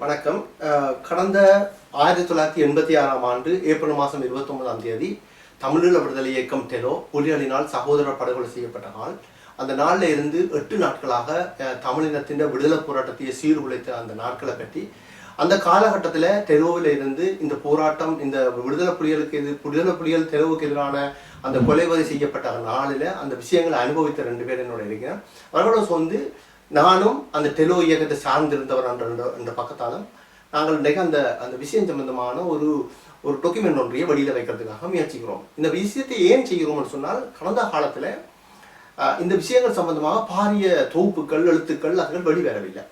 வணக்கம். கடந்த ஆயிரத்தி தொள்ளாயிரத்தி எண்பத்தி ஆறாம் ஆண்டு ஏப்ரல் மாதம் இருபத்தொன்பதாம் தேதி தமிழீழ விடுதலை இயக்கம் டெலோ புலிகளினால் சகோதர படுகொலை செய்யப்பட்ட நாள். அந்த நாளில் இருந்து எட்டு நாட்களாக தமிழினத்தின் விடுதலை போராட்டத்தை சீர்குலைத்த அந்த நாட்களை பற்றி அந்த காலகட்டத்தில் தெருவில் இருந்து இந்த போராட்டம் இந்த விடுதலை புலிகளுக்கு எதிர் விடுதலை புலிகள் தெருவுக்கு எதிரான அந்த கொலைவதை செய்யப்பட்ட நாளில் அந்த விஷயங்களை அனுபவித்த ரெண்டு பேர் என்னோட இருக்கிறேன் அவர்களும் வந்து நானும் அந்த டெலோ இயக்கத்தை சார்ந்திருந்தவர் என்ற என்ற- பக்கத்தாலும் நாங்கள் இன்றைக்கு அந்த அந்த விஷயம் சம்பந்தமான ஒரு ஒரு டொக்குமெண்ட் ஒன்றையை வெளியில் வைக்கிறதுக்காக முயற்சிக்கிறோம். இந்த விஷயத்தை ஏன் செய்கிறோம்னு சொன்னால் கடந்த காலத்தில் இந்த விஷயங்கள் சம்பந்தமாக பாரிய தொகுப்புகள் எழுத்துக்கள் அதுகள் வெளிவரவில்லை.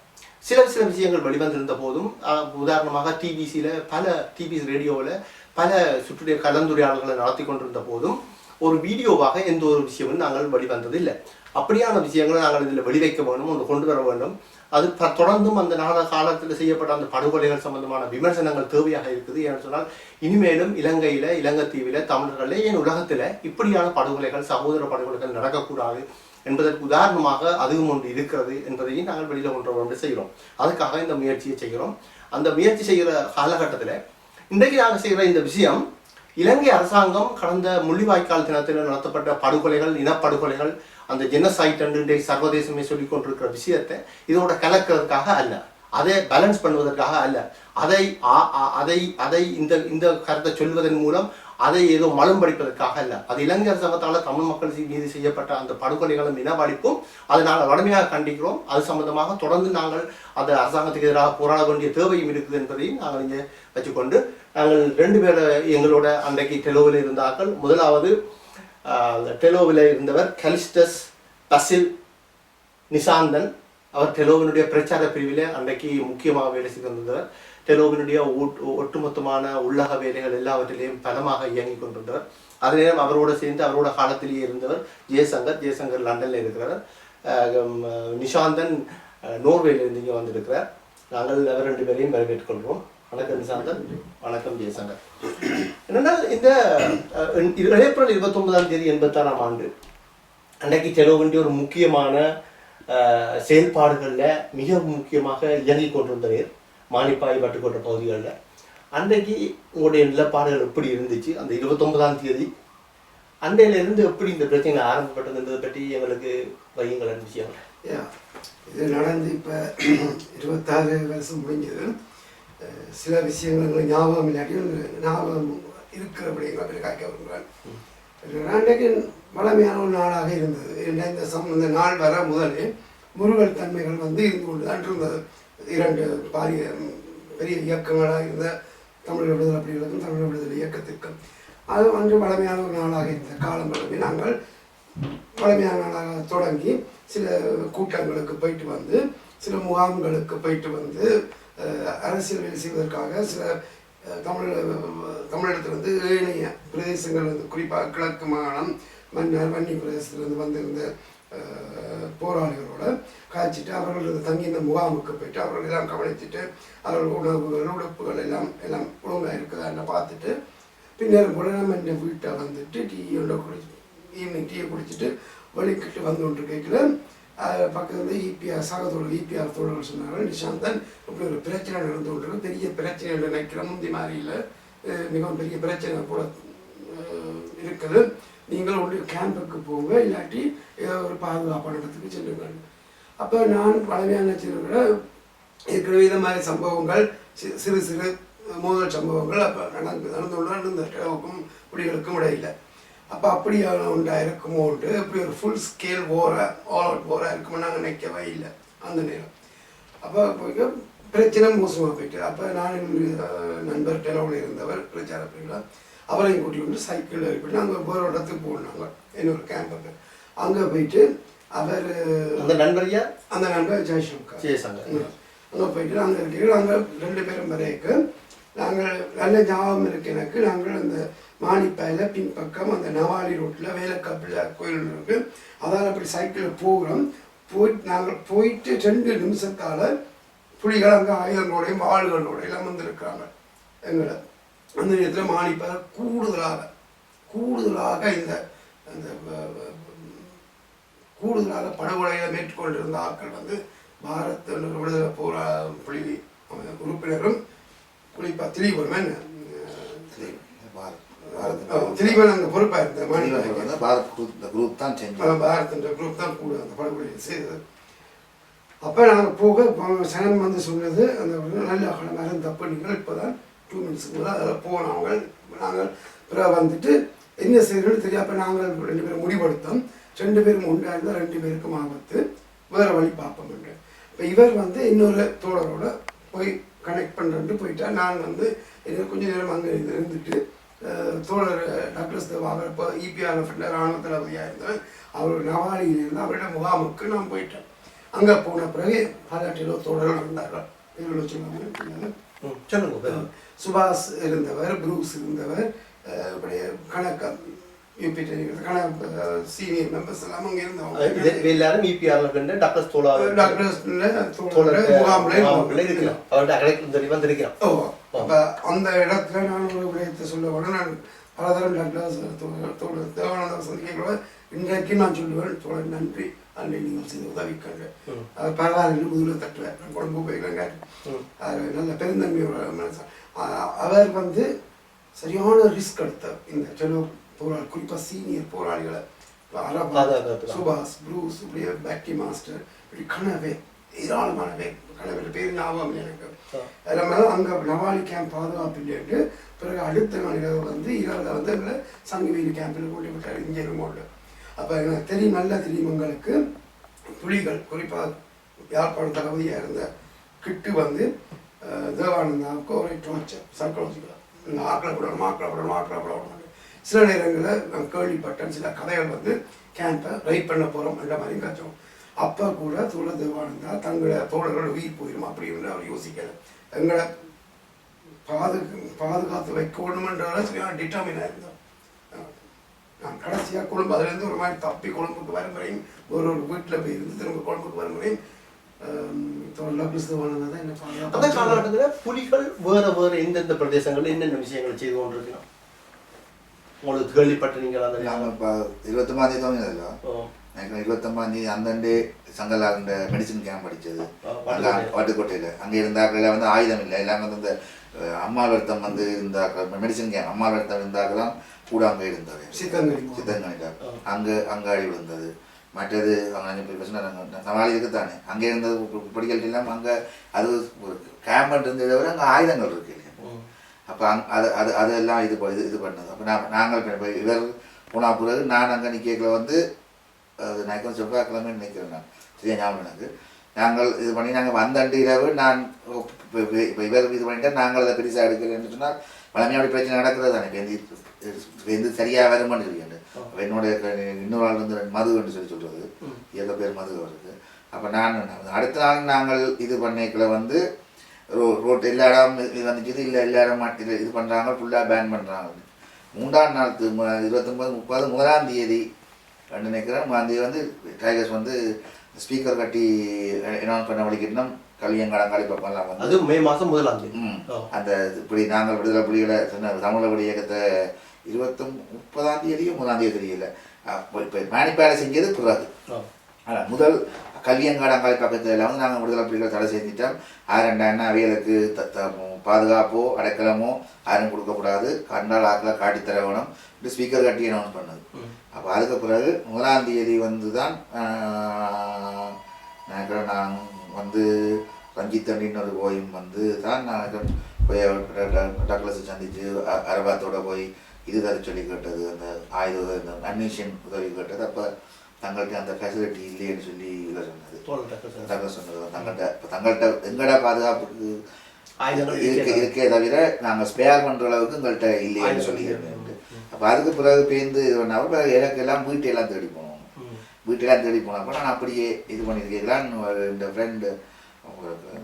சில சில விஷயங்கள் வெளிவந்திருந்த போதும் உதாரணமாக டிபிசியில் பல டிபிசி ரேடியோவில் பல சுற்றுடைய கலந்துரையாடல்களை நடத்தி கொண்டிருந்த போதும் ஒரு வீடியோவாக எந்த ஒரு விஷயமும் நாங்கள் வெளிவந்தது இல்லை அப்படியான விஷயங்களை நாங்கள் இதில் வெளிவைக்க வேண்டும் ஒன்று கொண்டு வர வேண்டும். அது ப- தொடர்ந்தும் அந்த நாள காலத்தில் செய்யப்பட்ட அந்த படுகொலைகள் சம்பந்தமான விமர்சனங்கள் தேவையாக இருக்குது. ஏன்னு சொன்னால் இனிமேலும் இலங்கையில் இலங்கைத்தீவில் தமிழர்கள ஏன் உலகத்தில் இப்படியான படுகொலைகள் சகோதர படுகொலைகள் நடக்கக்கூடாது என்பதற்கு உதாரணமாக அதுவும் ஒன்று இருக்கிறது என்பதையும் நாங்கள் வெளியில் ஒன்று ஒன்று செய்கிறோம். அதுக்காக இந்த முயற்சியை செய்கிறோம். அந்த முயற்சி செய்கிற காலகட்டத்தில் இன்றைக்கு நாங்கள் செய்கிற இந்த விஷயம் இலங்கை அரசாங்கம் கடந்த முள்ளிவாய்க்கால் தினத்தில் நடத்தப்பட்ட படுகொலைகள் இனப்படுகொலைகள் அந்த ஜெனசைட் என்று சர்வதேசமே சொல்லிக் கொண்டிருக்கிற விஷயத்தை இதோட கலக்கிறதுக்காக அல்ல. அதை பேலன்ஸ் பண்ணுவதற்காக அல்ல. அதை ஆ- ஆ- அதை அதை இந்த இந்த கருத்தை சொல்வதன் மூலம் அதை ஏதோ மலம் படிப்பதற்காக அல்ல. அது இலங்கை அரசாங்கத்தால் தமிழ் மக்கள் மீது செய்யப்பட்ட அந்த படுகொலைகளும் இனவழிப்பும் அதை நாங்கள் வடமையாக கண்டிக்கிறோம். அது சம்பந்தமாக தொடர்ந்து நாங்கள் அந்த அரசாங்கத்துக்கு எதிராக போராட வேண்டிய தேவையும் இருக்குது என்பதையும் நாங்கள் இங்கே வச்சுக்கொண்டு நாங்கள் ரெண்டு பேர் எங்களோட அன்றைக்கு டெலோவில் இருந்தார்கள். முதலாவது டெலோவில் இருந்தவர் கலிஸ்டஸ் பசில் நிசாந்தன். அவர் டெலோவினுடைய பிரச்சார பிரிவிலே அன்றைக்கு முக்கியமாக வேலை செய்து வந்தவர் டெலோவினுடைய ஒட்டுமொத்தமான உள்ளக வேலைகள் எல்லாவற்றிலையும் பலமாக இயங்கிக் கொண்டிருந்தவர். அதே நேரம் சேர்ந்து அவரோட காலத்திலேயே இருந்தவர் ஜெயசங்கர். ஜெயசங்கர் லண்டனில் இருக்கிறார் நிஷாந்தன் நோர்வேலிருந்து இங்கே வந்திருக்கிறார். நாங்கள் அவர் ரெண்டு பேரையும் வரவேற்றுக் கொள்வோம் வணக்கம் நிஷாந்தன். வணக்கம் ஜெயசங்கர். என்னென்னா இந்த ஏப்ரல் இருபத்தொன்பதாம் தேதி எண்பத்தாறாம் ஆண்டு அன்னைக்கு செலவுண்டிய ஒரு முக்கியமான செயல்பாடுகளில் மிக முக்கியமாக இயங்கிக் கொண்டிருந்தவர். மானிப்பாய் பட்டுக்கோட்டை பகுதிகளில். அன்றைக்கு உங்களுடைய நிலப்பாடுகள் எப்படி இருந்துச்சு? அந்த இருபத்தொன்பதாம் தேதி அன்றையிலிருந்து எப்படி இந்த பிரச்சனை ஆரம்பப்பட்டதுன்றதை பற்றி எங்களுக்கு வையுங்கள் விஷயங்கள் யா இது நடந்து இப்போ இருபத்தாறு வருஷம் முடிஞ்சது. சில விஷயங்கள் எங்களுக்கு ஞாபகம் இல்லாட்டியும் ஞாபகம் இருக்கிறபடிங்கிற பேர் காய்க்க விரும்புகிறேன் அன்றைக்கு வளமையான ஒரு நாளாக இருந்தது. ஏன்னா இந்த சம் இந்த நாள் வர முதலே முருகல் தன்மைகள் வந்து இருந்து கொண்டு தான் இருந்தது. இரண்டு பாரிய பெரிய இயக்கங்களாக இருந்த தமிழ் விடுதலை அப்படிகளுக்கும் தமிழ் விடுதலை இயக்கத்திற்கும். அது வந்து வளமையான ஒரு நாளாக இருந்த காலம் வளமே நாங்கள் வளமையான நாளாக தொடங்கி சில கூட்டங்களுக்கு போயிட்டு வந்து சில முகாம்களுக்கு போயிட்டு வந்து அரசியல் செய்வதற்காக சில தமிழ் தமிழகத்திலிருந்து ஏனைய பிரதேசங்கள் வந்து குறிப்பாக கிழக்கு மாகாணம் மன்னர் வன்னி பிரதேசத்திலிருந்து வந்திருந்த போராளிகளோட காய்ச்சிட்டு அவர்கள் தங்கியிருந்த முகாமுக்கு போயிட்டு அவர்கள் எல்லாம் கவனிச்சுட்டு அவர்கள் உணவுகள் உடுப்புகள் எல்லாம் எல்லாம் ஒழுங்காக இருக்குதான்னு பார்த்துட்டு பின்னர் கூட நம்ம வீட்டை வந்துட்டு டீ ஒன்றை குடிச்சு ஈவினிங் டீயை குடிச்சிட்டு வெளிக்கிட்டு வந்து கொண்டு கேட்கல. பக்கத்துல இபிஆர் சக தோழர் இபிஆர் தோழர்கள் சொன்னாங்க நிஷாந்தன் இப்படி ஒரு பிரச்சனை நடந்து கொண்டிருக்கு. பெரிய பிரச்சனை நினைக்கிற முந்தி மாதிரியில் மிகவும் பெரிய பிரச்சனை போல இருக்குது. நீங்கள் ஒன்று கேம்புக்கு போங்க இல்லாட்டி ஏதோ ஒரு பாதுகாப்பான இடத்துக்கு செல்லுங்கள். அப்போ நான் பழமையான சிறுவர்களை ஏற்கனவே இந்த மாதிரி சம்பவங்கள் சிறு சிறு மோதல் சம்பவங்கள் அப்போ நடந்து நடந்துள்ள கொண்டு நடந்த குடிகளுக்கும் இடையில. அப்போ அப்படியான ஒன்றா இருக்குமோன்ட்டு இப்படி ஒரு ஃபுல் ஸ்கேல் போரா ஆல் அவுட் போரா இருக்குமோ நாங்கள் நினைக்கவே இல்லை அந்த நேரம். அப்போ போய் பிரச்சனை மோசமாக போயிட்டு அப்போ நான் என்னுடைய, நண்பர் டெலோவில் இருந்தவர் பிரச்சார பிரிவில் அவரையும் கூட்டி கொண்டு சைக்கிள் ஏறிப்பட்டு நாங்கள் வேறு இடத்துக்கு போனாங்க என்னோட கேம்புக்கு அங்கே போயிட்டு அவர் அந்த நண்பரியா அந்த நண்பர் ஜெய்சங்கர். ஜெயசங்கர். அங்கே போயிட்டு அங்கே இருக்கிறோம் நாங்கள் ரெண்டு பேரும் வரைக்கு நாங்கள் நல்ல ஞாபகம் இருக்கு எனக்கு. நாங்கள் அந்த மானிப்பாயில் பின்பக்கம் அந்த நவாலி ரோட்டில் வேலைக்காப்பில் கோயில் இருக்கு. அதால் அப்படி சைக்கிளில் போகிறோம். போயிட்டு நாங்கள் போயிட்டு ரெண்டு நிமிஷத்தால் புலிகள் அங்கே ஆயுதங்களோடையும் வாள்களோட எல்லாம் வந்திருக்கிறாங்க எங்களை. அந்த நேரத்தில் மானிப்பால் கூடுதலாக கூடுதலாக இந்த அந்த கூடுதலாக படுகொலைகளை மேற்கொண்டிருந்த ஆட்கள் வந்து பாரத் விடுதலை போரா புலி உறுப்பு உறுப்பினரும் குறிப்பா திலீபன் திலீபன் அந்த பொறுப்பாக இருந்த மாநில பாரத் குரூப் தான் பாரத் என்ற குரூப் தான் கூட அந்த படுகொலையை செய்தது. அப்போ நாங்கள் போக சனம் வந்து சொன்னது அந்த நல்ல மரம் தப்பு நீங்கள் இப்போ தான் டூ மினிட்ஸ்க்கு போது அதில் போனவங்க நாங்கள் பிறகு வந்துட்டு என்ன செய்யணும்னு தெரியாப்ப நாங்கள் ரெண்டு பேரும் முடிவெடுத்தோம். ரெண்டு பேரும் ஒன்றா இருந்தால் ரெண்டு பேருக்கும் ஆபத்து. வேறு வழி பார்ப்போம் இப்போ இவர் வந்து இன்னொரு தோழரோட போய் கனெக்ட் பண்ணுறேன்ட்டு போயிட்டா நான் வந்து எனக்கு கொஞ்ச நேரம் அங்கே இருந்துட்டு தோழர் டாக்டர் தேவா இப்போ இபிஆர் ஃப்ரெண்ட் ராணுவ தளபதியாக இருந்தவர் அவர் நவாலியில் இருந்து அவரோட முகாமுக்கு நான் போயிட்டேன். அங்கே போன பிறகு பாராட்டிலோ தோழர்கள் இருந்தார்கள் இவர்களை சொல்லுவாங்க சொல்லுங்க. சுபாஷ் இருந்தவர் ப்ரூஸ் இருந்தவர் அஹ், இப்படி கணக்கு யூபி கணக்கு சீனியர் மெம்பர்ஸ் எல்லாம் அங்கே இருந்தவங்க. எல்லாரும் இபிஆர்ல கண்டு டாக்டர் தோழா டாக்டர் முகாமில் அவர்கிட்ட அழைக்கும் சொல்லி அப்போ அந்த இடத்துல நான் ஒரு விடயத்தை சொல்ல உடனே நான் பலதரம் டாக்டர் தோழர் தேவானந்தம் சந்திக்க இன்றைக்கு நான் சொல்லுவேன். தோழர் நன்றி. அன்னை நீங்கள் செய்த. அது பரவாயில்ல முதுகில் தட்டுவேன். குழம்பு போய்க்கலங்க ம். அது நல்ல பெருந்தன்மையோட மனசு அவர் வந்து சரியான ரிஸ்க் எடுத்தார் இந்த செலவு போராளி குறிப்பாக சீனியர் போராளிகளை. சுபாஷ் ப்ரூஸ் இப்படியே பேக்கி மாஸ்டர் இப்படி கனவே ஏராளமான பேர் கனவேர் பேர் ஞாபகம் எனக்கு. எல்லாமே அங்கே நவாலி கேம்ப் பாதுகாப்பு இல்லைன்ட்டு பிறகு அடுத்த நாள் இரவு வந்து இரவில் வந்து எங்களை சங்கவீதி கேம்பில் கொண்டு விட்டார் இங்கே இருக்கோண்டு அப்போ எனக்கு தெரியும் நல்லா தெரியும் எங்களுக்கு புலிகள் குறிப்பாக யாழ்ப்பாணம் தளபதியாக இருந்த கிட்டு வந்து தேவானந்தா தேவானந்தாவுக்கு ஒரு டோர்ச்சர் சைக்காலஜிக்கலாக ஆக்களை விடணும் ஆக்களை விடணும் ஆக்களை விடணும் சில நேரங்களில் நான் கேள்விப்பட்டேன். சில கதைகள் வந்து கேம்பை ரைட் பண்ண போகிறோம் என்ற மாதிரி கச்சோம் அப்போ கூட தோழ தேவானந்தா தங்களை தோழர்களோட உயிர் போயிடும் அப்படின்னு அவர் யோசிக்கல. எங்களை பாது பாதுகாத்து வைக்கணுமென்றதால சரியான டிட்டர்மினாக இருந்தோம் நான் கடைசியாக கொழும்பு அதுலேருந்து ஒரு மாதிரி தப்பி கொழும்புக்கு வரும் வரையும் ஒரு ஒரு வீட்டில் போய் இருந்து திரும்ப கொழும்புக்கு வரும் வரையும் அந்த காலகட்டத்துல புலிகள் வேற வேற எந்தெந்த பிரதேசங்கள்ல என்னென்ன விஷயங்கள் செய்து கொண்டிருக்கலாம் உங்களுக்கு கேள்விப்பட்ட நீங்கள் அந்த இருபத்தொம்பதாம் தேதி ஓ, எனக்கு இருபத்தொம்பதாம் தேதி அந்தண்டே சங்கலாண்ட மெடிசின் கேம்ப் படித்தது. பாட்டுக்கோட்டையில். அங்கே இருந்தாக்கள் வந்து ஆயுதம் இல்லை. எல்லாம் வந்து இந்த அம்மா வருத்தம் வந்து இருந்தாக்கள் மெடிசின் கேம்ப் அம்மா வருத்தம் இருந்தாக்கெல்லாம் கூட அங்கே. சித்தங்கனிட்டா ஆ. அங்கே அங்காடி விழுந்தது. மற்றது அங்கே இப்போ பிரச்சனை சமாளி இருக்குதானே அங்கே இருந்தது படிக்கல் இல்லாமல் அங்கே அது ஒரு கேம்ப் இருந்ததை விட அங்கே ஆயுதங்கள் இருக்கு இல்லையா. அப்போ அங் அது அது அதெல்லாம் இது இது இது பண்ணது. அப்போ நான் நாங்கள் இப்போ இவர் போன பிறகு நான் அங்கே நிற்கல வந்து அது நான் செவ்வாய்க்கிழமை நினைக்கிறேன் நான். சரியா ஞாபகம் எனக்கு. நாங்கள் இது பண்ணி நாங்கள் வந்த அன்று இரவு நான் இப்போ இப்போ இவர் இது பண்ணிட்டா நாங்கள் அதை பெருசாக எடுக்கலைன்னு சொன்னால் அப்படி பிரச்சனை நடக்கிறது தானே இப்போ இந்த சரியாக வருமானு சொல்லிட்டு அப்போ என்னோட இன்னொரு ஆள் வந்து மதுன்னு சொல்லி சொல்கிறது. எவ்வளோ பேர் மது வருது அப்போ நான் அடுத்த நாள் நாங்கள் இது பண்ணிக்கல வந்து ரோ ரோட் எல்லா இடம் இது வந்துச்சு இல்லை எல்லா இடம் மாட்டி இது பண்ணுறாங்க ஃபுல்லாக பேன் பண்ணுறாங்க மூன்றாம் நாள் இருபத்தொம்பது முப்பது முதலாம் தேதி நினைக்கிறேன். தேதி வந்து டைகர்ஸ் வந்து ஸ்பீக்கர் கட்டி அனௌன்ஸ் பண்ண வழிக்கிட்டோம் கல்வியங்காலங்காலி பக்கம்லாம் வந்து அது மே மாசம் முதலாம் தேதி. அந்த இப்படி நாங்கள் விடுதலை புலிகளை சொன்ன தமிழ் விடுதலை இயக்கத்தை இருபத்தி முப்பதாம் தேதியோ முதலாம் தேதி தெரியல. இப்போ மேனிப்பேலை செஞ்சது பிறகு. ஆனால் முதல் கல்வியங்காடங்கால் பக்கத்தில் வந்து நாங்கள் விடுதலை புலிகளை தடை செஞ்சிட்டோம். ஆரண்டாயிரம் அவியலுக்கு த த- பாதுகாப்போ அடைக்கலமோ யாரும் கொடுக்கக்கூடாது. கண்டால் ஆக்கில் காட்டி தர வேணும். இப்படி ஸ்பீக்கர் கட்டி அனௌன்ஸ் பண்ணது. அப்போ அதுக்கு பிறகு முதலாம் தேதி வந்து தான் நினைக்கிறேன் நான் வந்து ரஞ்சித் அண்டின்னு ஒரு கோயும் வந்து தான் நான் போய் டக்ளஸை சந்தித்து அரபாத்தோட போய் இது தர சொல்லி கேட்டது அந்த ஆயுத இந்த அட்மிஷன் உதவி கேட்டது அப்போ தங்கள்கிட்ட அந்த ஃபெசிலிட்டி இல்லைன்னு சொல்லி இதை சொன்னது. தங்க சொன்னது தங்கள்கிட்ட இப்போ தங்கள்கிட்ட எங்கட பாதுகாப்புக்கு ஆயுதங்கள் இருக்கு? இருக்கே தவிர நாங்கள் ஸ்பேர் பண்ணுற அளவுக்கு எங்கள்கிட்ட இல்லைன்னு சொல்லி. அப்போ அதுக்கு பிறகு பேருந்து இது பண்ணா அப்புறம் எனக்கு எல்லாம் வீட்டையெல்லாம் தேடி போனோம் ம். தேடி போனால் கூட நான் அப்படியே இது பண்ணியிருக்கேன். இந்த ஃப்ரெண்டு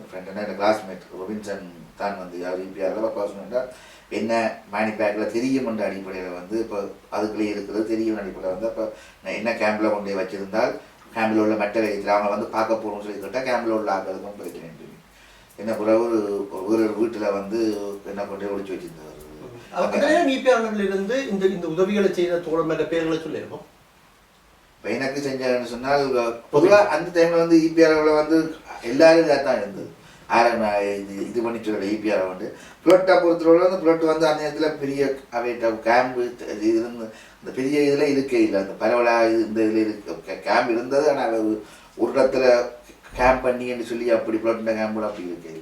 ஃப்ரெண்டுனா இந்த கிளாஸ்மேட் ரொபின்சன் தான் வந்து அவர் இபிஆரில் கிளாஸ்மேட்டாக என்ன மேனி பேக்கில் தெரியும் என்ற அடிப்படையில் வந்து இப்போ அதுக்குள்ளேயே இருக்கிறது தெரியும் அடிப்படையில் வந்து அப்போ நான் என்ன கேம்பில் கொண்டு போய் வச்சுருந்தால் கேம்பில் உள்ள மெட்டல் வைக்கிற அவங்க வந்து பார்க்க போகணும்னு சொல்லி கேட்டால் கேம்பில் உள்ள ஆக்கிறதுக்கும் பிரச்சனை என்ன பிறகு ஒரு ஒரு வீட்டில் வந்து என்ன கொண்டு ஒழிச்சு வச்சிருந்தார். இருந்து இந்த இந்த உதவிகளை செய்த தோழர் மேல பேர்களை சொல்லியிருக்கோம். இப்போ எனக்கு செஞ்சாங்கன்னு சொன்னால் பொதுவாக அந்த டைமில் வந்து இபிஆரில் வந்து எல்லாரும் இதாக தான் இருந்தது ஆரம்ப இது இது பண்ணி சொல்லலை இபிஆரை வந்து. புளோட்டை பொறுத்தவரை வந்து புளோட் வந்து அந்த நேரத்தில் பெரிய அவைட்ட கேம்பு இது இருந்து இந்த பெரிய இதில் இருக்கே இல்லை. அந்த பரவலாக இது இந்த இதில் இருக்கு. கேம்ப் இருந்தது ஆனால் ஒரு ஒரு இடத்துல கேம்ப் பண்ணின்னு சொல்லி அப்படி புளட்டின கேம்பில் அப்படி இருக்கே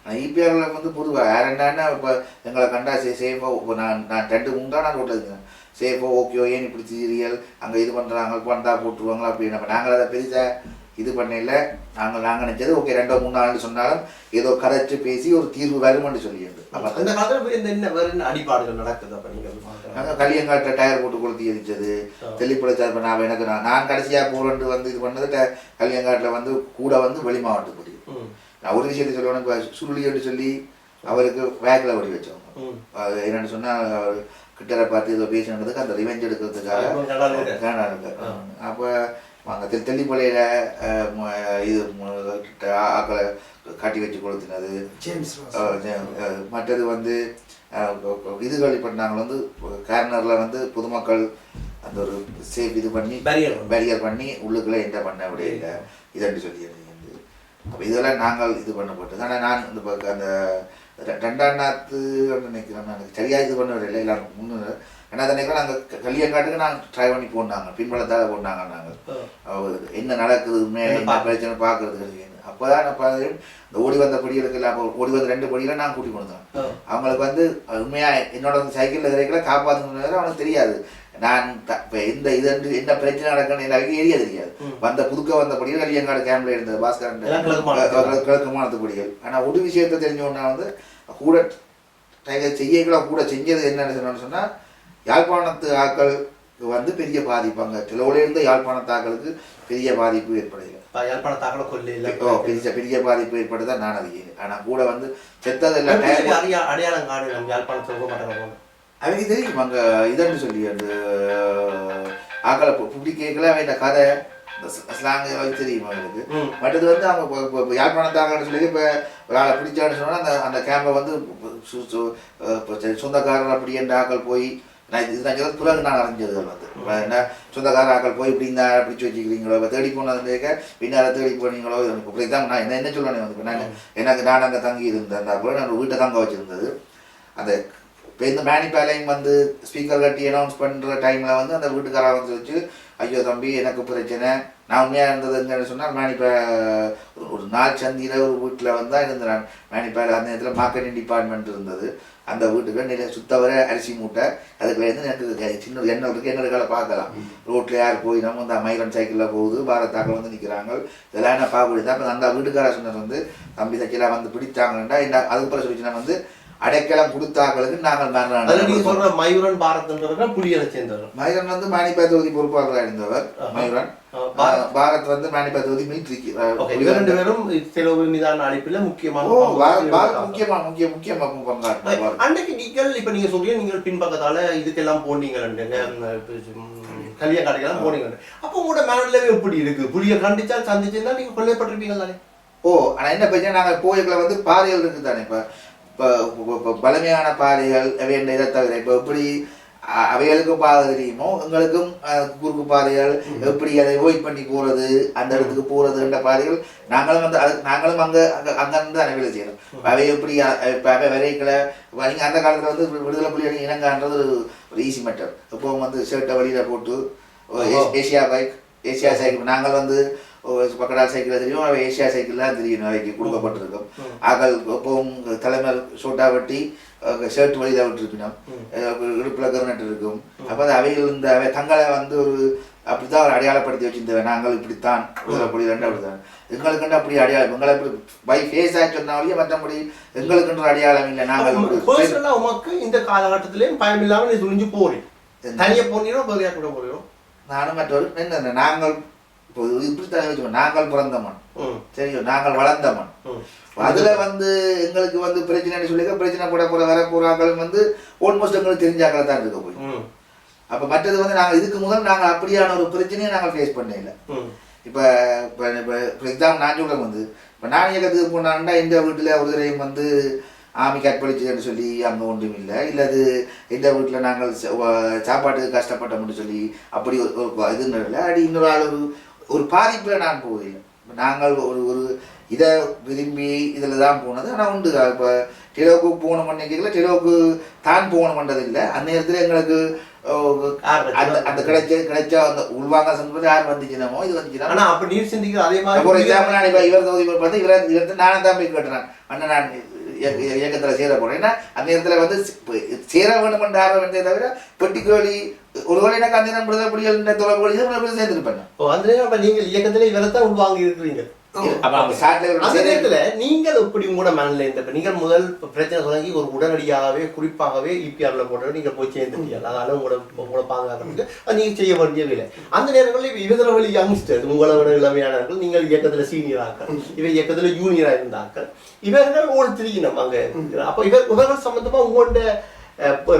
ஆனால் இபிஆரில் வந்து பொதுவாக வேற என்னன்னா இப்போ எங்களை கண்டா சே சேஃபாக இப்போ நான் நான் ரெண்டு மூணு தான் நான் ரோட்டில் சேஃபாக ஓகே ஏன் இப்படி சீரியல் அங்கே இது பண்ணுறாங்க வந்தா போட்டுருவாங்களா? அப்படின்னு அப்போ நாங்கள் அதை பெருசாக இது பண்ணல நாங்கள் நாங்கள் நினச்சது ஓகே ரெண்டோ மூணு நாள் சொன்னாலும் ஏதோ கரைச்சு பேசி ஒரு தீர்வு வரும்னு சொல்லியிருந்து. அப்போ அந்த காலத்துல என்ன வேற அடிபாடுகள் நடக்குது? அப்ப களியங்காட்டில் டயர் போட்டு கொளுத்தி எரிச்சது தெளிப்புழைச்சார் இப்போ நான் எனக்கு நான் நான் கடைசியாக போகிறேன்ட்டு வந்து இது பண்ணது களியங்காட்டில் வந்து கூட வந்து வெளி மாவட்டத்துக்குடி ம், நான் ஒரு விஷயத்தை இப்போ சுருளின்னு சொல்லி அவருக்கு வேக்கில் வடி வச்சவங்க. என்னன்னு சொன்னால் அவர் கிட்டரை பார்த்து ஏதோ பேசினதுக்கு அந்த ரிவெஞ்ச் எடுக்கிறதுக்காக இருக்கு. அப்போ அங்கே தெ தெல்லிப்பள்ளியில் இது ஆக்களை காட்டி வச்சு கொளுத்தினது. மற்றது வந்து இதுகள் நாங்கள் வந்து கார்னரில் வந்து பொதுமக்கள் அந்த ஒரு சேஃப் இது பண்ணி Barrier. பேரியர் பண்ணி உள்ளுக்குள்ளே என்டர் பண்ண முடியல. இதன்று சொல்லி வந்து அப்போ இதெல்லாம் நாங்கள் இது பண்ணப்பட்டது. ஆனால் நான் இந்த அந்த ரெண்டாம் நாத்து நினைக்கிறேன் நான் சரியாக இது பண்ண வரல எல்லாரும் முன்னு ரெண்டாவது நினைக்கிறேன் நாங்கள் கல்யாணக்காட்டுக்கு நாங்கள் ட்ரை பண்ணி போனாங்க பின்பலத்தால் போனாங்க நாங்கள் என்ன நடக்குது என்ன பிரச்சனை பார்க்கறதுக்கு அப்போ தான் நான் பார்த்தேன் இந்த ஓடி வந்த படிகளுக்கு அப்போ ஓடி வந்த ரெண்டு படிகளை நான் கூட்டி கொண்டேன் ஆ. அவங்களுக்கு வந்து உண்மையா என்னோட சைக்கிளில் இருக்கிற காப்பாற்றுங்கிறது அவனுக்கு தெரியாது நான் த- இப்ப எந்த இது என்ன பிரச்சனை நடக்குன்னு எனக்கு ஏரியா தெரியாது. வந்த புதுக்க வந்த படிகள் கல்யாணக்காடு கேம்ப்ல இருந்தது பாஸ்கரன் கிழக்கு கிழக்கு மாநிலத்து படிகள். ஆனால் ஒரு விஷயத்தை தெரிஞ்சோன்னா வந்து கூட செய்யக்கூட கூட செஞ்சது என்னன்னு சொன்னோன்னு சொன்னா யாழ்ப்பாணத்து ஆக்கள் வந்து பெரிய பாதிப்பு அங்கே சிலவுல இருந்து யாழ்ப்பாணத்து ஆக்களுக்கு பெரிய பாதிப்பு ஏற்படையில இப்ப யாழ்ப்பாண தாக்கல கொல்லி பெரிய பெரிய பாதிப்பு ஏற்படுதான் நான் அறியேன் ஆனா கூட வந்து செத்ததெல்லாம் அடையாளம் காணு நம்ம யாழ்ப்பாணத்துல போக போல. அவங்க தெரியும் அங்க இதன்னு சொல்லி அந்த ஆக்களை அவன் கதை இந்த ஸ்லாங் எல்லாம் தெரியும் அவங்களுக்கு. மற்றது வந்து அவங்க இப்போ- யாழ்ப்பாணத்தாங்கன்னு சொல்லி இப்போ ஒரு ஆளை பிடிச்சான்னு சொன்னால் அந்த அந்த கேம்பை வந்து சொந்தக்காரர் அப்படி என்ற ஆக்கள் போய் நான் இது நான் சொல்றது பிறகு நான் அறிஞ்சது வந்து. என்ன சொந்தக்கார ஆக்கள் போய் இப்படி இந்த பிடிச்சி வச்சுக்கிறீங்களோ இப்போ தேடி போனது கேட்க பின்னால தேடி போனீங்களோ இப்போ இப்படி தான் நான் என்ன என்ன சொல்லணும் வந்து? நான் எனக்கு நான் அங்கே தங்கி இருந்தேன் அந்த அப்புறம் நான் வீட்டை தங்க வச்சுருந்தது. அந்த இப்போ இந்த மேனிபேலையும் வந்து ஸ்பீக்கர் கட்டி அனௌன்ஸ் பண்ணுற டைமில் வந்து அந்த வீட்டுக்காரர் வந்து வச்சு ஐயோ தம்பி எனக்கு பிரச்சனை. நான் உண்மையாக இருந்ததுன்னு சொன்னால் மேனிப்பே ஒரு நாள் சந்தியில் ஒரு வீட்டில் வந்து தான் இருந்தேன் நான் அந்த நேரத்தில் மார்க்கெட்டிங் டிபார்ட்மெண்ட் இருந்தது. அந்த வீட்டுக்கு நில சுத்தவர அரிசி மூட்டை அதுக்கு வந்து எனக்கு சின்ன எண்ணெய் இருக்கு. எண்ணெய் பார்க்கலாம். ரோட்டில் யார் போய் நம்ம இந்த மைரன் சைக்கிளில் போகுது பாரத்தாக்கள் வந்து நிற்கிறாங்க இதெல்லாம் என்ன பார்க்க தான் அப்போ அந்த வீட்டுக்காரர் சொன்னது வந்து தம்பி சக்கிலாம் வந்து பிடிச்சாங்கன்னா என்ன அதுக்கப்புறம் சொல்லிச்சுன்னா வந்து அடைக்கலம் கொடுத்தாக்களுக்கு நாங்கள் நீங்க சொல்ற மயூரன் பாரத்ன்றவர் புலிகளை சேர்ந்தவர். மயூரன் வந்து மானிப்பா தொகுதி பொறுப்பாளராக இருந்தவர். மயூரன். பாரத். வந்து மானிப்பா தொகுதி மிலிட்ரிக்கு இவர் ரெண்டு பேரும் செலவு மீதான அழைப்புல முக்கியமான ஓ பங்கு பாரத் பாரத் வகிக்கிறாங்க. முக்கியமா முக்கிய முக்கிய பங்கு பங்காற்றினார் பாரத். அன்னைக்கு நீங்கள் இப்ப நீங்க சொல்றீங்க நீங்கள் பின்பக்கத்தால இதுக்கெல்லாம் போனீங்க கல்யாண கடைக்கெல்லாம் போனீங்க அப்போ உங்களோட மனநிலைமை எப்படி இருக்கு? புளிய கண்டிச்சா சந்திச்சிருந்தா நீங்க கொல்லப்பட்டிருப்பீங்க தானே ஓ ஆனா என்ன பிரச்சனை? நாங்கள் போய்களை வந்து பாறைகள் இருக்கு தானே இப்போ? இப்போ பாறைகள் அவை என்ன இதை தவிர இப்போ எப்படி அவைகளுக்கும் பாதை தெரியுமோ எங்களுக்கும் குறுக்கு பாதைகள் எப்படி அதை அவாய்ட் பண்ணி போறது அந்த இடத்துக்கு போறதுன்ற பாதைகள் நாங்களும் வந்து அது நாங்களும் அங்க அங்க அங்கிருந்து தானே வேலை செய்யணும். அவை எப்படி இப்போ அவை விரைக்கல இப்போ நீங்க அந்த காலத்துல வந்து விடுதலை புலிகள் இனங்கான்றது ஒரு ஈஸி மெட்டர் இப்போ வந்து ஷர்ட்டை வழியில போட்டு ஏசியா பைக் ஏசியா சைக்கிள் நாங்கள் வந்து ஓ, பக்கடா சைக்கிள் தெரியும் அவை ஏசியா சைக்கிள் தான் தெரியும் அவைக்கு கொடுக்கப்பட்டிருக்கும் ஆக்கள் எப்பவும் தலைமை ஷோட்டா வெட்டி ஷர்ட் வழியில் விட்டுருக்கணும் இடுப்பில் கருநட்டு இருக்கும். அப்போ அது அவைகள் இந்த அவை தங்களை வந்து ஒரு அப்படித்தான் ஒரு அடையாளப்படுத்தி வச்சிருந்தவன். நாங்கள் இப்படித்தான் அப்படி ரெண்டு அப்படித்தான். எங்களுக்குன்னு அப்படி அடையாளம் எங்களை இப்படி பை ஃபேஸ் ஆச்சு சொன்னாலே மற்றபடி எங்களுக்குன்ற அடையாளம் இல்லை. நாங்கள் உமக்கு இந்த காலகட்டத்திலயும் பயம் இல்லாம நீ துணிஞ்சு போறீங்க தனியா போனீங்களோ வேறையா கூட போறீங்களோ? நானும் மற்றவர் என்ன நாங்கள் இப்போ இப்படித்தான் வச்சுக்கோ நாங்கள் பிறந்த மண். ம். சரியோ? நாங்கள் வளர்ந்த மண். அதுல வந்து எங்களுக்கு வந்து பிரச்சனைன்னு சொல்லி பிரச்சனை கூட போற வர போறாக்களும் வந்து ஆல்மோஸ்ட் எங்களுக்கு தெரிஞ்சாக்களை தான் இருக்க போய் அப்ப மற்றது வந்து நாங்க இதுக்கு முதல் நாங்க அப்படியான ஒரு பிரச்சனையை நாங்கள் ஃபேஸ் பண்ண இல்லை. ம். இப்ப இப்ப இப்ப ஃபார் எக்ஸாம்பிள் நான் சொல்ல வந்து இப்ப நான் இயக்கத்துக்கு போனான்னா இந்த வீட்டுல ஒரு தடவையும் வந்து ஆமி கற்பழிச்சுன்னு சொல்லி அங்க ஒன்றும் இல்லை. இல்ல அது எந்த வீட்டுல நாங்கள் சாப்பாட்டுக்கு கஷ்டப்பட்டோம்னு சொல்லி அப்படி ஒரு இதுன்னு இல்லை. அடி இன்னொரு ஆள் ஒரு ஒரு பாதிப்புல நான் இப்ப நாங்கள் ஒரு ஒரு இதை விரும்பி இதில் தான் போனது. ஆனால் உண்டு. இப்போ டெலோக்கு போன பண்ணிக்கல டெலோக்கு தான் போகணுமன்றது இல்லை. அந்த நேரத்தில் எங்களுக்கு அந்த அந்த கிடைச்ச கிடைச்ச அந்த உள்வாங்க சந்தோஷம் யார் வந்துச்சுனாமோ இது வந்துச்சுனா ஆனா அப்ப நீர் சிந்திக்கிற அதே ஒரு எக்ஸாம்பிள் நான் மாதிரி இப்போ இவர் தொகுதி பார்த்து இவர் இவர் நானும் தான் போய் கேட்டுறேன். அண்ணன் நான் இயக்கத்தில் சேர போறேன் ஏன்னா அந்த நேரத்தில் வந்து சேர வேண்டும் என்ற ஆர்வம் இருந்தே தவிர பெட்டிக்கோழி ஒருவேளை எனக்கு அந்த நேரம் விடுதலை புலிகள் தொடர்பு சேர்ந்துருப்பேன் இப்போ அந்த நேரம் நீங்கள் இயக்கத்தில் இவரை தான் உள்வாங்கி இருக்கிறீங்க அந்த நேரத்துல நீங்கள் எப்படி உங்களோட மனநிலை இருந்த நீங்கள் முதல் பிரச்சனை தொடங்கி ஒரு உடனடியாகவே குறிப்பாகவே இபிஆர்ல போட்டு நீங்க போய் சேர்ந்துட்டீங்க அதனால உங்களோட உங்களோட பாதுகாக்கிறதுக்கு அது நீங்க செய்ய வேண்டிய வேலை. அந்த நேரங்களில் இவங்கள வழி யங்ஸ்டர் உங்களை விட இளமையானவர்கள் நீங்கள் இயக்கத்துல சீனியராக்கள் இவ இயக்கத்துல ஜூனியரா இருந்தாக்கள் இவர்கள் ஓடி திரிக்கணும் அங்க அப்ப இவர் இவர்கள் சம்பந்தமா உங்களோட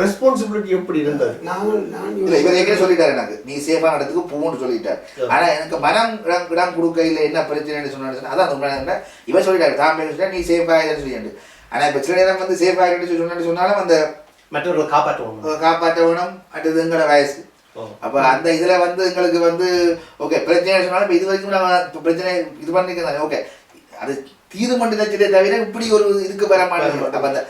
ரெஸ்பான்சிபிலிட்டி எப்படி இருந்தது? நான் இல்ல இவர் ஏற்கனவே சொல்லிட்டாரு எனக்கு. நீ சேஃபான இடத்துக்கு போன்னு சொல்லிட்டார். ஆனா எனக்கு மனம் இடம் இடம் கொடுக்கையில என்ன பிரச்சனைன்னு சொன்னாரு அதான் உண்மை என்னன்னா, இவன் சொல்லிட்டாரு தான் பேர் நீ சேஃப் ஆயிடுன்னு சொல்லிட்டு ஆனா இப்ப சில நேரம் வந்து சேஃப் ஆகிட்டு சொன்னு சொன்னாலும் அந்த மற்றவர்களை காப்பாற்றுவோம் காப்பாற்ற வேணும். அடுத்தது எங்களோட வயசு. அப்ப அந்த இதுல வந்து எங்களுக்கு வந்து ஓகே பிரச்சனை சொன்னாலும் இப்ப இது வரைக்கும் நம்ம இப்ப பிரச்சனை இது பண்ணிக்கிறோம். ஓகே. அது மட்டும் தச்சுட்டே தவிர இப்படி ஒரு இதுக்கு வர அந்த